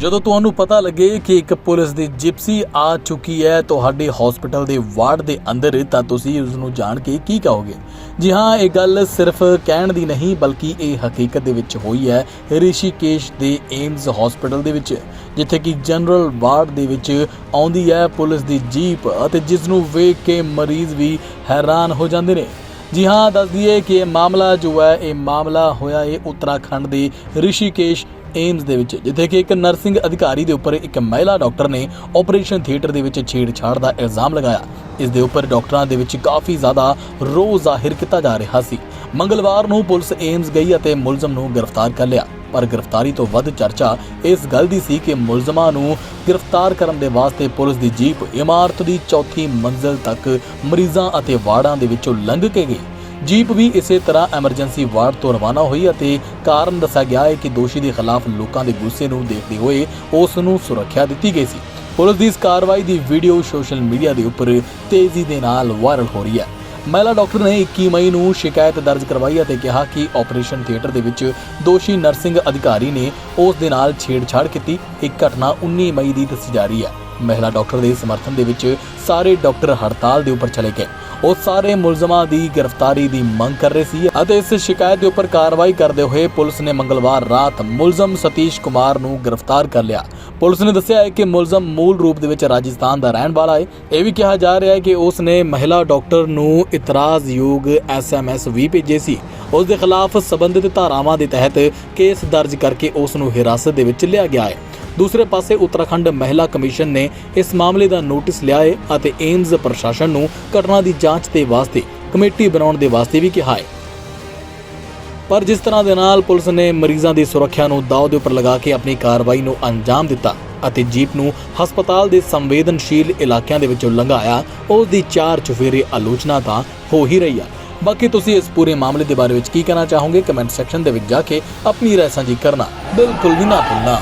ਜਦੋਂ ਤੁਹਾਨੂੰ ਪਤਾ ਲੱਗੇ ਕਿ ਇੱਕ ਪੁਲਿਸ ਦੀ ਜਿਪਸੀ ਆ ਚੁੱਕੀ ਹੈ ਤੁਹਾਡੇ ਹਸਪੀਟਲ ਦੇ ਵਾਰਡ ਦੇ ਅੰਦਰ, ਤਾਂ ਤੁਸੀਂ ਉਸ ਨੂੰ ਜਾਣ ਕੇ ਕੀ ਕਹੋਗੇ? ਜੀ ਹਾਂ, ਇਹ ਗੱਲ ਸਿਰਫ ਕਹਿਣ ਦੀ ਨਹੀਂ, ਬਲਕਿ ਇਹ ਹਕੀਕਤ ਦੇ ਵਿੱਚ ਹੋਈ ਹੈ, ਰਿਸ਼ੀਕੇਸ਼ ਦੇ ਏਮਜ਼ ਹਸਪੀਟਲ ਦੇ ਵਿੱਚ, ਜਿੱਥੇ ਕਿ ਜਨਰਲ ਵਾਰਡ ਦੇ ਵਿੱਚ ਆਉਂਦੀ ਹੈ ਪੁਲਿਸ ਦੀ ਜੀਪ ਅਤੇ ਜਿਸ ਨੂੰ ਵੇਖ ਕੇ ਮਰੀਜ਼ ਵੀ ਹੈਰਾਨ ਹੋ ਜਾਂਦੇ ਨੇ। ਜੀ ਹਾਂ, ਦੱਸ ਦਈਏ ਕਿ ਇਹ ਮਾਮਲਾ ਜੋ ਹੈ, ਇਹ ਮਾਮਲਾ ਹੋਇਆ ਹੈ ਉੱਤਰਾਖੰਡ ਦੇ ਰਿਸ਼ੀਕੇਸ਼ ਏਮਸ ਦੇ ਵਿੱਚ, ਜਿੱਥੇ ਕਿ ਇੱਕ ਨਰਸਿੰਗ ਅਧਿਕਾਰੀ ਦੇ ਉੱਪਰ ਇੱਕ ਮਹਿਲਾ ਡਾਕਟਰ ਨੇ ਆਪਰੇਸ਼ਨ ਥੀਏਟਰ ਦੇ ਵਿੱਚ ਛੇੜਛਾੜ ਦਾ ਇਲਜ਼ਾਮ ਲਗਾਇਆ। ਇਸ ਦੇ ਉੱਪਰ ਡਾਕਟਰਾਂ ਦੇ ਵਿੱਚ ਕਾਫੀ ਜ਼ਿਆਦਾ ਰੋਹ ਜ਼ਾਹਿਰ ਕੀਤਾ ਜਾ ਰਿਹਾ ਸੀ। ਮੰਗਲਵਾਰ ਨੂੰ ਪੁਲਿਸ ਏਮਸ ਗਈ ਅਤੇ ਮੁਲਜ਼ਮ ਨੂੰ ਗ੍ਰਿਫਤਾਰ ਕਰ ਲਿਆ। ਪਰ ਗ੍ਰਿਫਤਾਰੀ ਤੋਂ ਵੱਧ ਚਰਚਾ ਇਸ ਗੱਲ ਦੀ ਸੀ ਕਿ ਮੁਲਜ਼ਮਾਂ ਨੂੰ ਗ੍ਰਿਫਤਾਰ ਕਰਨ ਦੇ ਵਾਸਤੇ ਪੁਲਿਸ ਦੀ ਜੀਪ ਇਮਾਰਤ ਦੀ ਚੌਥੀ ਮੰਜ਼ਲ ਤੱਕ ਮਰੀਜ਼ਾਂ ਅਤੇ ਵਾਰਡਾਂ ਦੇ ਵਿੱਚੋਂ ਲੰਘ ਕੇ ਗਈ। ਜੀਪ ਵੀ ਇਸੇ ਤਰ੍ਹਾਂ ਐਮਰਜੈਂਸੀ ਵਾਰਡ ਤੋਂ ਰਵਾਨਾ ਹੋਈ ਅਤੇ ਕਾਰਨ ਦੱਸਿਆ ਗਿਆ ਹੈ ਕਿ ਦੋਸ਼ੀ ਦੇ ਖਿਲਾਫ ਲੋਕਾਂ ਦੇ ਗੁੱਸੇ ਨੂੰ ਦੇਖਦੇ ਹੋਏ ਉਸ ਨੂੰ ਸੁਰੱਖਿਆ ਦਿੱਤੀ ਗਈ ਸੀ। ਪੁਲਿਸ ਦੀ ਇਸ ਕਾਰਵਾਈ ਦੀ ਵੀਡੀਓ ਸੋਸ਼ਲ ਮੀਡੀਆ ਦੇ ਉੱਪਰ ਤੇਜ਼ੀ ਦੇ ਨਾਲ ਵਾਇਰਲ ਹੋ ਰਹੀ ਹੈ। ਮਹਿਲਾ ਡਾਕਟਰ ਨੇ 21 ਮਈ ਨੂੰ ਸ਼ਿਕਾਇਤ ਦਰਜ ਕਰਵਾਈ ਅਤੇ ਕਿਹਾ ਕਿ ਆਪਰੇਸ਼ਨ ਥੀਏਟਰ ਦੇ ਵਿੱਚ ਦੋਸ਼ੀ ਨਰਸਿੰਗ ਅਧਿਕਾਰੀ ਨੇ ਉਸ ਦੇ ਨਾਲ ਛੇੜਛਾੜ ਕੀਤੀ। ਇਹ ਘਟਨਾ 19 ਮਈ ਦੀ ਦੱਸੀ ਜਾ ਰਹੀ ਹੈ। ਮਹਿਲਾ ਡਾਕਟਰ ਦੇ ਸਮਰਥਨ ਦੇ ਵਿੱਚ ਸਾਰੇ ਡਾਕਟਰ ਹੜਤਾਲ ਦੇ ਉੱਪਰ ਚਲੇ ਗਏ। ਉਹ ਸਾਰੇ ਮੁਲਜ਼ਮਾਂ ਦੀ ਗ੍ਰਿਫਤਾਰੀ ਦੀ ਮੰਗ ਕਰ ਰਹੇ ਸੀ ਅਤੇ ਇਸ ਸ਼ਿਕਾਇਤ ਦੇ ਉੱਪਰ ਕਾਰਵਾਈ ਕਰਦੇ ਹੋਏ ਪੁਲਿਸ ਨੇ ਮੰਗਲਵਾਰ ਰਾਤ ਮੁਲਜ਼ਮ ਸਤੀਸ਼ ਕੁਮਾਰ ਨੂੰ ਗ੍ਰਿਫਤਾਰ ਕਰ ਲਿਆ। ਪੁਲਿਸ ਨੇ ਦੱਸਿਆ ਹੈ ਕਿ ਮੁਲਜ਼ਮ ਮੂਲ ਰੂਪ ਦੇ ਵਿੱਚ ਰਾਜਸਥਾਨ ਦਾ ਰਹਿਣ ਵਾਲਾ ਹੈ। ਇਹ ਵੀ ਕਿਹਾ ਜਾ ਰਿਹਾ ਹੈ ਕਿ ਉਸ ਨੇ ਮਹਿਲਾ ਡਾਕਟਰ ਨੂੰ ਇਤਰਾਜ਼ਯੋਗ ਐਸਐਮਐਸ ਵੀ ਭੇਜੇ ਸੀ। ਉਸ ਦੇ ਖਿਲਾਫ ਸਬੰਧਿਤ ਧਾਰਾਵਾਂ ਦੇ ਤਹਿਤ ਕੇਸ ਦਰਜ ਕਰਕੇ ਉਸ ਨੂੰ ਹਿਰਾਸਤ ਦੇ ਵਿੱਚ ਲਿਆ ਗਿਆ ਹੈ। ਦੂਸਰੇ ਪਾਸੇ ਉੱਤਰਾਖੰਡ ਮਹਿਲਾ ਕਮਿਸ਼ਨ ਨੇ ਇਸ ਮਾਮਲੇ ਦਾ ਨੋਟਿਸ ਲਿਆ ਹੈ ਅਤੇ ਏਮਜ਼ ਪ੍ਰਸ਼ਾਸਨ ਨੂੰ ਘਟਨਾ ਦੀ ਜਾਂਚ ਦੇ ਵਾਸਤੇ ਕਮੇਟੀ ਬਣਾਉਣ ਦੇ ਵਾਸਤੇ ਵੀ ਕਿਹਾ ਹੈ। ਪਰ ਜਿਸ ਤਰ੍ਹਾਂ ਦੇ ਨਾਲ ਪੁਲਿਸ ਨੇ ਮਰੀਜ਼ਾਂ ਦੀ ਸੁਰੱਖਿਆ ਨੂੰ ਦਾਅ ਦੇ ਉੱਪਰ ਲਗਾ ਕੇ ਆਪਣੀ ਕਾਰਵਾਈ ਨੂੰ ਅੰਜਾਮ ਦਿੱਤਾ ਅਤੇ ਜੀਪ ਨੂੰ ਹਸਪਤਾਲ ਦੇ ਸੰਵੇਦਨਸ਼ੀਲ ਇਲਾਕਿਆਂ ਦੇ ਵਿੱਚੋਂ ਲੰਘਾਇਆ, ਉਸ ਦੀ ਚਾਰ ਚੁਫੇਰੇ ਆਲੋਚਨਾ ਤਾਂ ਹੋ ਹੀ ਰਹੀ ਆ। ਬਾਕੀ ਤੁਸੀਂ ਇਸ ਪੂਰੇ ਮਾਮਲੇ ਦੇ ਬਾਰੇ ਵਿੱਚ ਕੀ ਕਹਿਣਾ ਚਾਹੋਗੇ, ਕਮੈਂਟ ਸੈਕਸ਼ਨ ਦੇ ਵਿੱਚ ਜਾ ਕੇ ਆਪਣੀ ਰਾਏ ਸਾਂਝੀ ਕਰਨਾ ਬਿਲਕੁਲ ਵੀ ਨਾ ਭੁੱਲਣਾ।